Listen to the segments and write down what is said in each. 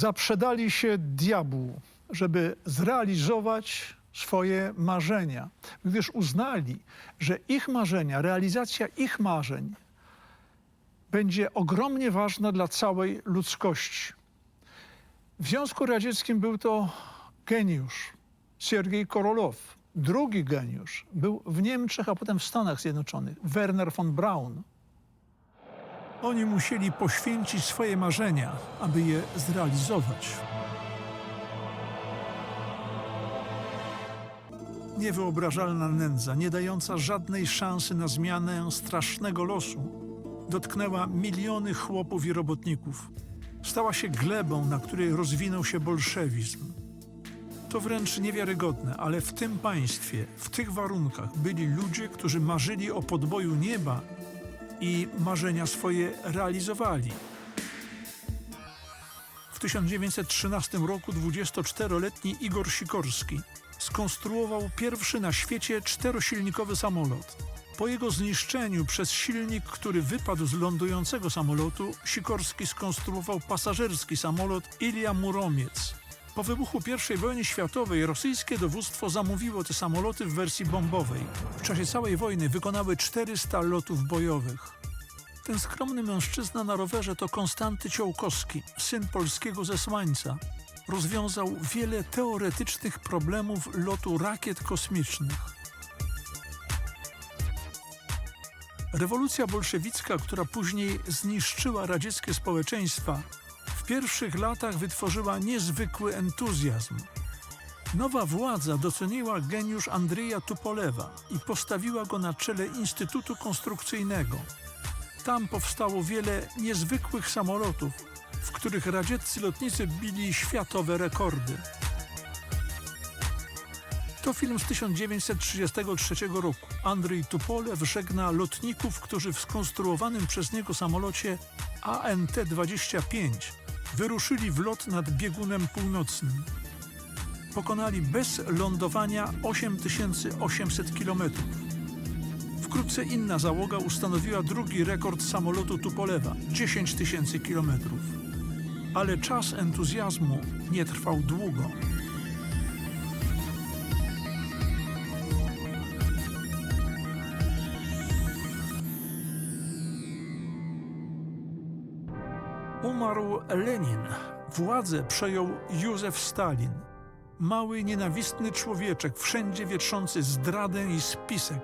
zaprzedali się diabłu, żeby zrealizować swoje marzenia, gdyż uznali, że ich marzenia, realizacja ich marzeń będzie ogromnie ważna dla całej ludzkości. W Związku Radzieckim był to geniusz Siergiej Korolow. Drugi geniusz był w Niemczech, a potem w Stanach Zjednoczonych Werner von Braun. Oni musieli poświęcić swoje marzenia, aby je zrealizować. Niewyobrażalna nędza, nie dająca żadnej szansy na zmianę strasznego losu, dotknęła miliony chłopów i robotników. Stała się glebą, na której rozwinął się bolszewizm. To wręcz niewiarygodne, ale w tym państwie, w tych warunkach byli ludzie, którzy marzyli o podboju nieba i marzenia swoje realizowali. W 1913 roku 24-letni Igor Sikorski skonstruował pierwszy na świecie czterosilnikowy samolot. Po jego zniszczeniu przez silnik, który wypadł z lądującego samolotu, Sikorski skonstruował pasażerski samolot Ilia Muromiec. Po wybuchu I wojny światowej rosyjskie dowództwo zamówiło te samoloty w wersji bombowej. W czasie całej wojny wykonały 400 lotów bojowych. Ten skromny mężczyzna na rowerze to Konstanty Ciołkowski, syn polskiego zesłańca. Rozwiązał wiele teoretycznych problemów lotu rakiet kosmicznych. Rewolucja bolszewicka, która później zniszczyła radzieckie społeczeństwa, pierwszych latach wytworzyła niezwykły entuzjazm. Nowa władza doceniła geniusz Andrzeja Tupolewa i postawiła go na czele Instytutu Konstrukcyjnego. Tam powstało wiele niezwykłych samolotów, w których radzieccy lotnicy bili światowe rekordy. To film z 1933 roku. Andrzej Tupolew żegna lotników, którzy w skonstruowanym przez niego samolocie ANT-25 wyruszyli w lot nad biegunem północnym. Pokonali bez lądowania 8800 kilometrów. Wkrótce inna załoga ustanowiła drugi rekord samolotu Tupolewa 10 tysięcy kilometrów. Ale czas entuzjazmu nie trwał długo. Umarł Lenin. Władzę przejął Józef Stalin. Mały, nienawistny człowieczek, wszędzie wietrzący zdradę i spisek.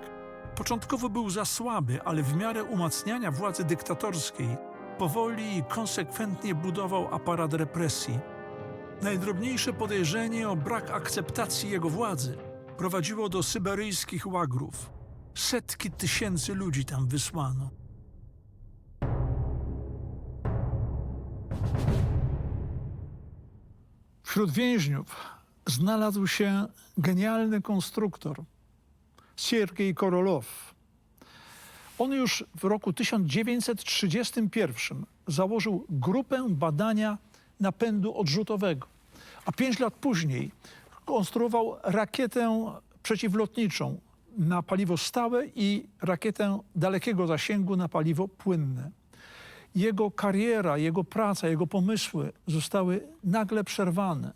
Początkowo był za słaby, ale w miarę umacniania władzy dyktatorskiej powoli i konsekwentnie budował aparat represji. Najdrobniejsze podejrzenie o brak akceptacji jego władzy prowadziło do syberyjskich łagrów. Setki tysięcy ludzi tam wysłano. Wśród więźniów znalazł się genialny konstruktor Siergiej Korolow. On już w roku 1931 założył grupę badania napędu odrzutowego, a pięć lat później konstruował rakietę przeciwlotniczą na paliwo stałe i rakietę dalekiego zasięgu na paliwo płynne. Jego kariera, jego praca, jego pomysły zostały nagle przerwane,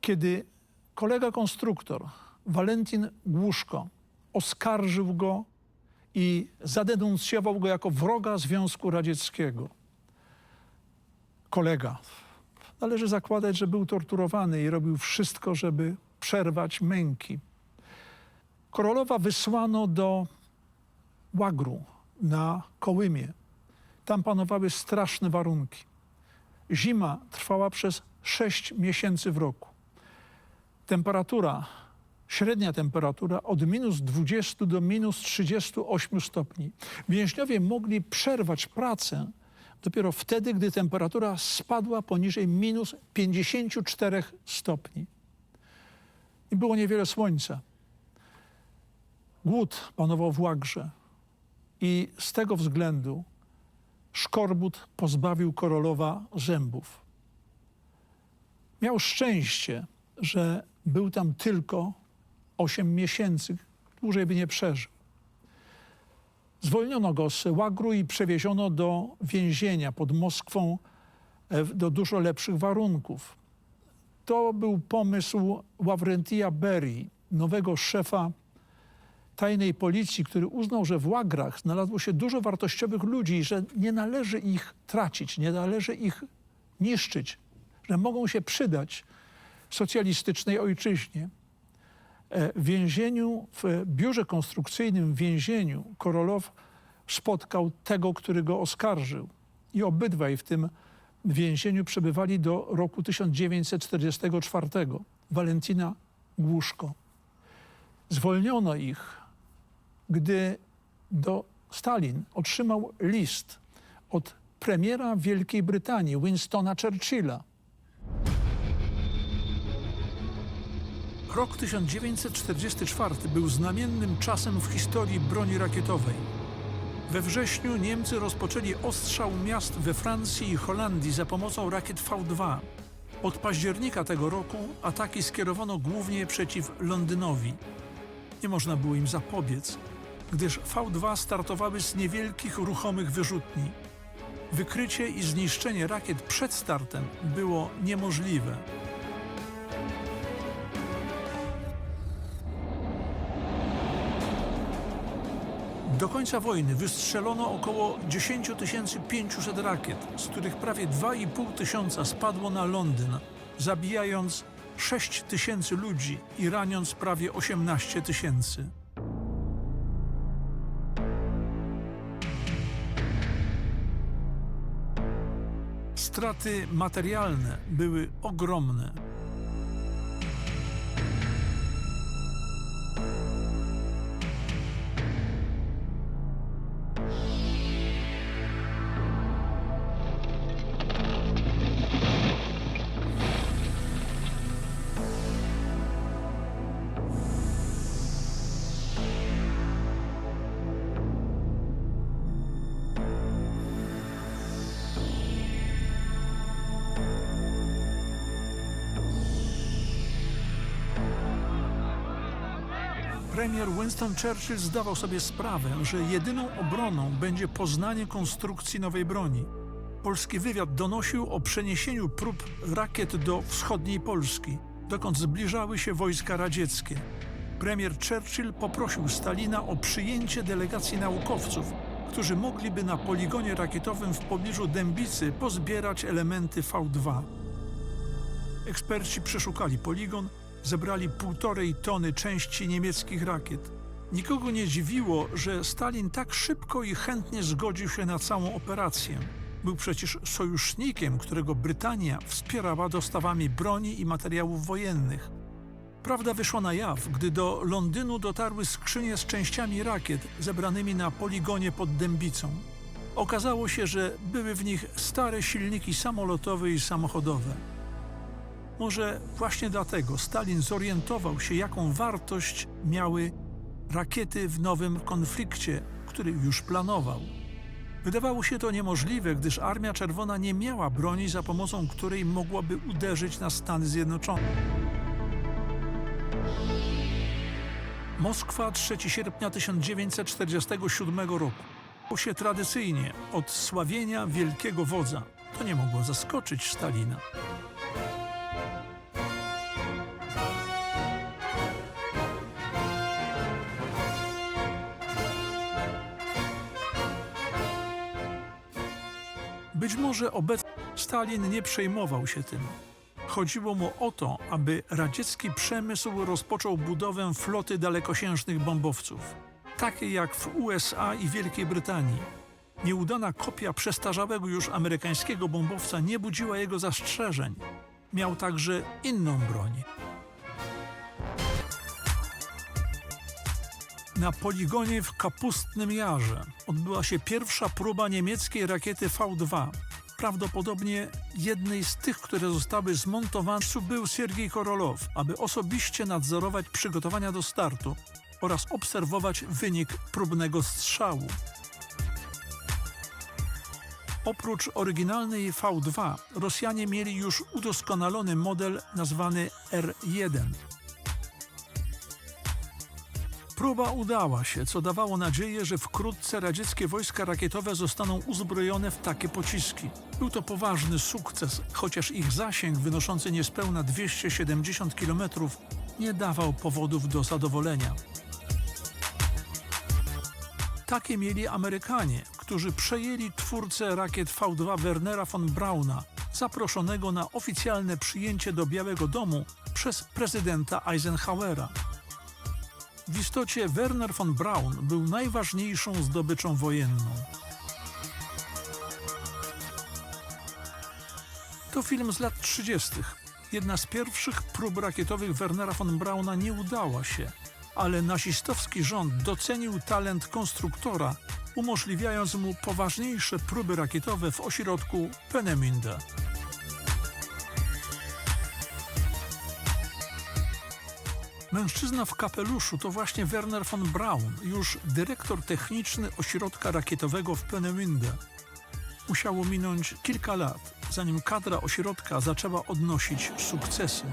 kiedy kolega konstruktor Walentin Głuszko oskarżył go i zadenuncjował go jako wroga Związku Radzieckiego. Kolega. Należy zakładać, że był torturowany i robił wszystko, żeby przerwać męki. Korolowa wysłano do Łagru na Kołymie. Tam panowały straszne warunki. Zima trwała przez 6 miesięcy w roku. Temperatura, średnia temperatura od minus 20 do minus 38 stopni. Więźniowie mogli przerwać pracę dopiero wtedy, gdy temperatura spadła poniżej minus 54 stopni. I było niewiele słońca. Głód panował w Łagrze. I z tego względu szkorbut pozbawił Korolowa zębów. Miał szczęście, że był tam tylko 8 miesięcy, dłużej by nie przeżył. Zwolniono go z łagru i przewieziono do więzienia pod Moskwą e, do dużo lepszych warunków. To był pomysł Ławrentia Berry, nowego szefa tajnej policji, który uznał, że w łagrach znalazło się dużo wartościowych ludzi że nie należy ich tracić, nie należy ich niszczyć, że mogą się przydać socjalistycznej ojczyźnie. E, W więzieniu, w biurze konstrukcyjnym w więzieniu Korolow spotkał tego, który go oskarżył. I obydwaj w tym więzieniu przebywali do roku 1944. Walentina Głuszko. Zwolniono ich, gdy do Stalin otrzymał list od premiera Wielkiej Brytanii, Winstona Churchilla. Rok 1944 był znamiennym czasem w historii broni rakietowej. We wrześniu Niemcy rozpoczęli ostrzał miast we Francji i Holandii za pomocą rakiet V2. Od października tego roku ataki skierowano głównie przeciw Londynowi. Nie można było im zapobiec, gdyż V2 startowały z niewielkich ruchomych wyrzutni. Wykrycie i zniszczenie rakiet przed startem było niemożliwe. Do końca wojny wystrzelono około 10 500 rakiet, z których prawie 2,5 tysiąca spadło na Londyn, zabijając 6 tysięcy ludzi i raniąc prawie 18 tysięcy. Straty materialne były ogromne. Premier Winston Churchill zdawał sobie sprawę, że jedyną obroną będzie poznanie konstrukcji nowej broni. Polski wywiad donosił o przeniesieniu prób rakiet do wschodniej Polski, dokąd zbliżały się wojska radzieckie. Premier Churchill poprosił Stalina o przyjęcie delegacji naukowców, którzy mogliby na poligonie rakietowym w pobliżu Dębicy pozbierać elementy V2. Eksperci przeszukali poligon, zebrali półtorej tony części niemieckich rakiet. Nikogo nie dziwiło, że Stalin tak szybko i chętnie zgodził się na całą operację. Był przecież sojusznikiem, którego Brytania wspierała dostawami broni i materiałów wojennych. Prawda wyszła na jaw, gdy do Londynu dotarły skrzynie z częściami rakiet zebranymi na poligonie pod Dębicą. Okazało się, że były w nich stare silniki samolotowe i samochodowe. Może właśnie dlatego Stalin zorientował się, jaką wartość miały rakiety w nowym konflikcie, który już planował. Wydawało się to niemożliwe, gdyż Armia Czerwona nie miała broni, za pomocą której mogłaby uderzyć na Stany Zjednoczone. Moskwa 3 sierpnia 1947 roku. Po się tradycyjnie od sławienia wielkiego wodza. To nie mogło zaskoczyć Stalina. Być może obecny Stalin nie przejmował się tym. Chodziło mu o to, aby radziecki przemysł rozpoczął budowę floty dalekosiężnych bombowców, takiej jak w USA i Wielkiej Brytanii. Nieudana kopia przestarzałego już amerykańskiego bombowca nie budziła jego zastrzeżeń. Miał także inną broń. Na poligonie w Kapustnym Jarze odbyła się pierwsza próba niemieckiej rakiety V2. Prawdopodobnie jednej z tych, które zostały zmontowane, był Siergiej Korolow, aby osobiście nadzorować przygotowania do startu oraz obserwować wynik próbnego strzału. Oprócz oryginalnej V2, Rosjanie mieli już udoskonalony model nazwany R1. Próba udała się, co dawało nadzieję, że wkrótce radzieckie wojska rakietowe zostaną uzbrojone w takie pociski. Był to poważny sukces, chociaż ich zasięg wynoszący niespełna 270 km nie dawał powodów do zadowolenia. Takie mieli Amerykanie, którzy przejęli twórcę rakiet V2 Wernera von Brauna, zaproszonego na oficjalne przyjęcie do Białego Domu przez prezydenta Eisenhowera. W istocie Werner von Braun był najważniejszą zdobyczą wojenną. To film z lat 30. Jedna z pierwszych prób rakietowych Wernera von Brauna nie udała się, ale nazistowski rząd docenił talent konstruktora, umożliwiając mu poważniejsze próby rakietowe w ośrodku Peenemünde. Mężczyzna w kapeluszu to właśnie Werner von Braun, już dyrektor techniczny ośrodka rakietowego w Peenemünde. Musiało minąć kilka lat, zanim kadra ośrodka zaczęła odnosić sukcesy.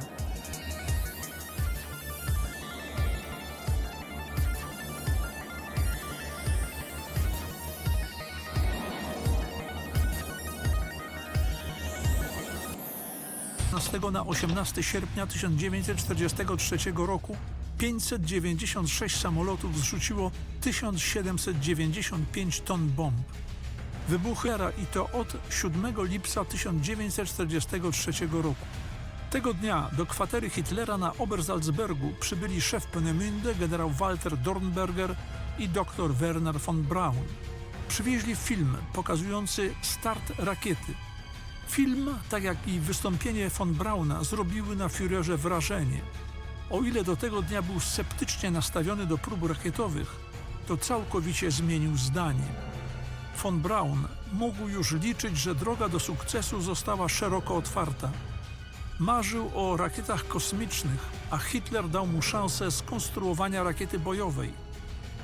Na 18 sierpnia 1943 roku 596 samolotów zrzuciło 1795 ton bomb. Wybuchy i to od 7 lipca 1943 roku. Tego dnia do kwatery Hitlera na Obersalzbergu przybyli szef Peenemünde generał Walter Dornberger i dr Werner von Braun. Przywieźli film pokazujący start rakiety. Film, tak jak i wystąpienie von Brauna, zrobiły na Führerze wrażenie. O ile do tego dnia był sceptycznie nastawiony do prób rakietowych, to całkowicie zmienił zdanie. Von Braun mógł już liczyć, że droga do sukcesu została szeroko otwarta. Marzył o rakietach kosmicznych, a Hitler dał mu szansę skonstruowania rakiety bojowej.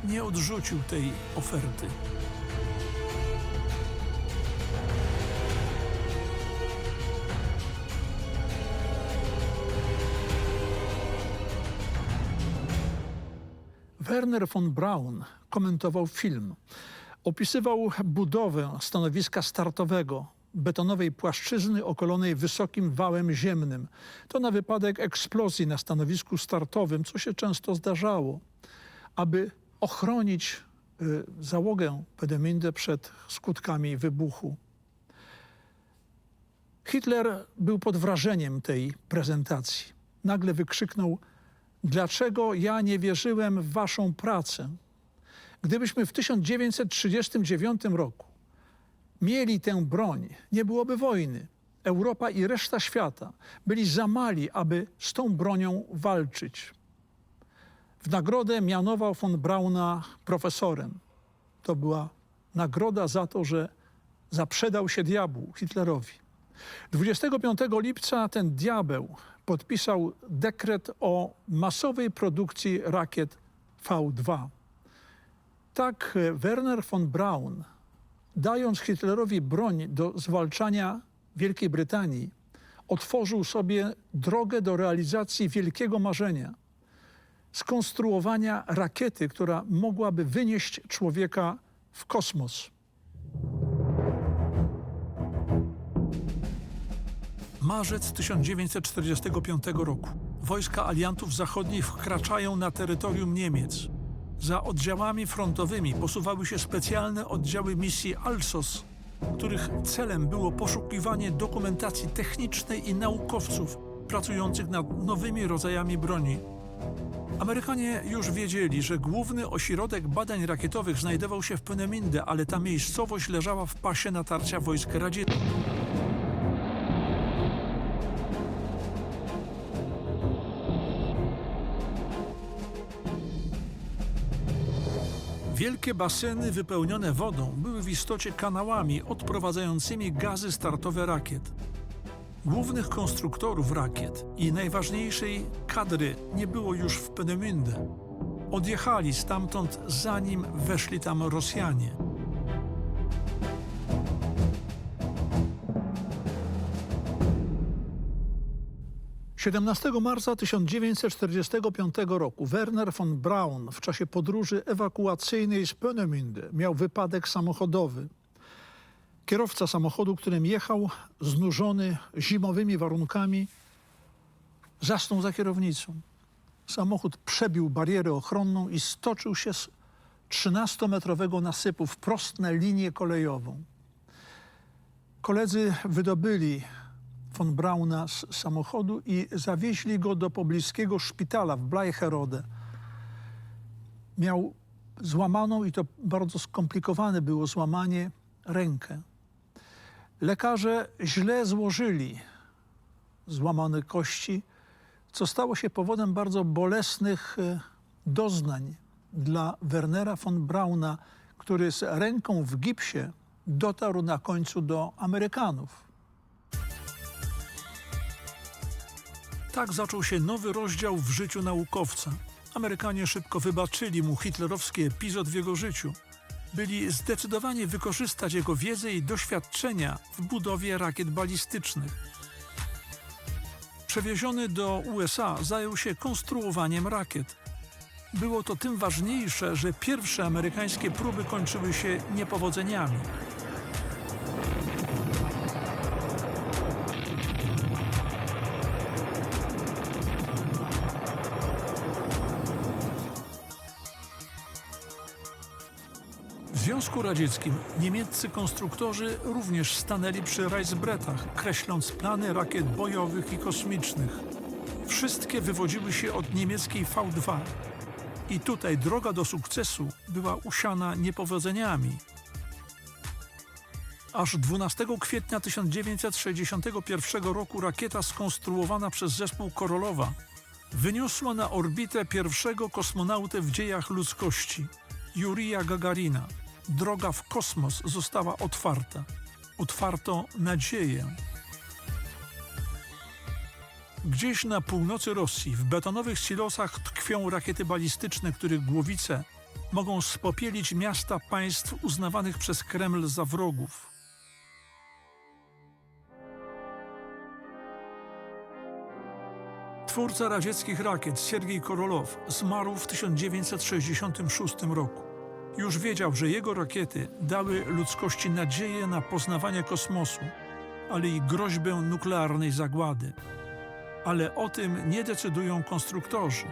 Nie odrzucił tej oferty. Werner von Braun komentował film. Opisywał budowę stanowiska startowego, betonowej płaszczyzny okolonej wysokim wałem ziemnym. To na wypadek eksplozji na stanowisku startowym, co się często zdarzało, aby ochronić y, załogę Pedeminde przed skutkami wybuchu. Hitler był pod wrażeniem tej prezentacji. Nagle wykrzyknął: Dlaczego ja nie wierzyłem w waszą pracę? Gdybyśmy w 1939 roku mieli tę broń, nie byłoby wojny. Europa i reszta świata byli za mali, aby z tą bronią walczyć. W nagrodę mianował von Brauna profesorem. To była nagroda za to, że zaprzedał się diabłu Hitlerowi. 25 lipca ten diabeł podpisał dekret o masowej produkcji rakiet V2. Tak Werner von Braun, dając Hitlerowi broń do zwalczania Wielkiej Brytanii, otworzył sobie drogę do realizacji wielkiego marzenia skonstruowania rakiety, która mogłaby wynieść człowieka w kosmos. Marzec 1945 roku. Wojska aliantów zachodnich wkraczają na terytorium Niemiec. Za oddziałami frontowymi posuwały się specjalne oddziały misji Alsos, których celem było poszukiwanie dokumentacji technicznej i naukowców pracujących nad nowymi rodzajami broni. Amerykanie już wiedzieli, że główny ośrodek badań rakietowych znajdował się w Peenemünde, ale ta miejscowość leżała w pasie natarcia wojsk radzieckich. Wielkie baseny wypełnione wodą były w istocie kanałami odprowadzającymi gazy startowe rakiet. Głównych konstruktorów rakiet i najważniejszej kadry nie było już w Peenemünde. Odjechali stamtąd zanim weszli tam Rosjanie. 17 marca 1945 roku Werner von Braun w czasie podróży ewakuacyjnej z Peenemünde miał wypadek samochodowy. Kierowca samochodu, którym jechał, znużony zimowymi warunkami, zasnął za kierownicą. Samochód przebił barierę ochronną i stoczył się z 13-metrowego nasypu wprost na linię kolejową. Koledzy wydobyli von Brauna z samochodu i zawieźli go do pobliskiego szpitala w Bleicherode. Miał złamaną, i to bardzo skomplikowane było złamanie, rękę. Lekarze źle złożyli złamane kości, co stało się powodem bardzo bolesnych e, doznań dla Wernera von Brauna, który z ręką w gipsie dotarł na końcu do Amerykanów. Tak zaczął się nowy rozdział w życiu naukowca. Amerykanie szybko wybaczyli mu hitlerowski epizod w jego życiu. Byli zdecydowani wykorzystać jego wiedzę i doświadczenia w budowie rakiet balistycznych. Przewieziony do USA zajął się konstruowaniem rakiet. Było to tym ważniejsze, że pierwsze amerykańskie próby kończyły się niepowodzeniami. Związku Radzieckim niemieccy konstruktorzy również stanęli przy Reichsbrettach, kreśląc plany rakiet bojowych i kosmicznych. Wszystkie wywodziły się od niemieckiej V2. I tutaj droga do sukcesu była usiana niepowodzeniami. Aż 12 kwietnia 1961 roku rakieta skonstruowana przez zespół Korolowa wyniosła na orbitę pierwszego kosmonautę w dziejach ludzkości, Jurija Gagarina. Droga w kosmos została otwarta. Otwarto nadzieję. Gdzieś na północy Rosji, w betonowych silosach tkwią rakiety balistyczne, których głowice mogą spopielić miasta państw uznawanych przez Kreml za wrogów. Twórca radzieckich rakiet Siergiej Korolow zmarł w 1966 roku. Już wiedział, że jego rakiety dały ludzkości nadzieję na poznawanie kosmosu, ale i groźbę nuklearnej zagłady. Ale o tym nie decydują konstruktorzy.